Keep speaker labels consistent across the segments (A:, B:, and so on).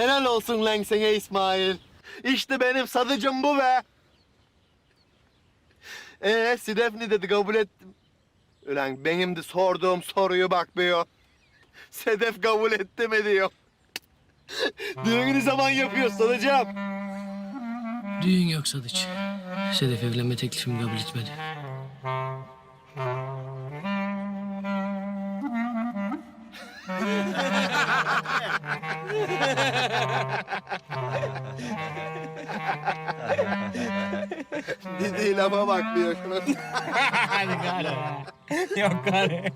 A: Helal olsun lan sana İsmail. İşte benim sadıcım bu be. Ee, Sidef ne dedi kabul ettim. Ulan benim de sorduğum soruyu bakmıyor. Sedef kabul etti mi diyor. Düğünü zaman yapıyor sadıcım.
B: Düğün yok Sadıç. Sedef evlenme teklifimi kabul etmedi.
A: Dediği lafa bakmıyor şuna.
C: Hadi gari. Yok gari.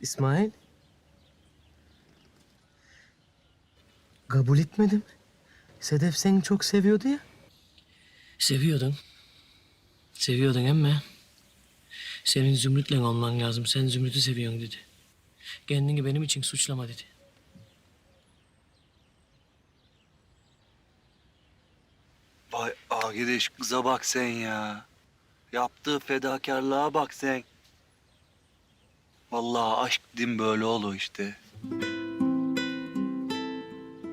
D: İsmail. Kabul etmedim. Sedef seni çok seviyordu ya.
B: Seviyordun. Seviyordun ama senin Zümrüt'le olman lazım. Sen Zümrüt'ü seviyorsun dedi. Kendini benim için suçlama dedi.
E: Vay agideş kıza bak sen ya. Yaptığı fedakarlığa bak sen. Vallahi aşk din böyle olur işte.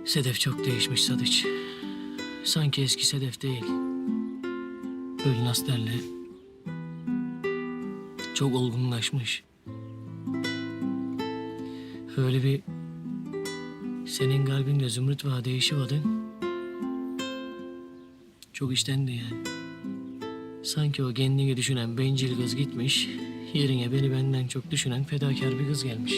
B: Sedef çok değişmiş Sadıç. Sanki eski Sedef değil. Böyle nasıl derler? Çok olgunlaşmış. Öyle bir senin kalbinde zümrüt var değişi vardı. Çok iştendi yani. Sanki o kendini düşünen bencil kız gitmiş. Yerine beni benden çok düşünen fedakar bir kız gelmiş.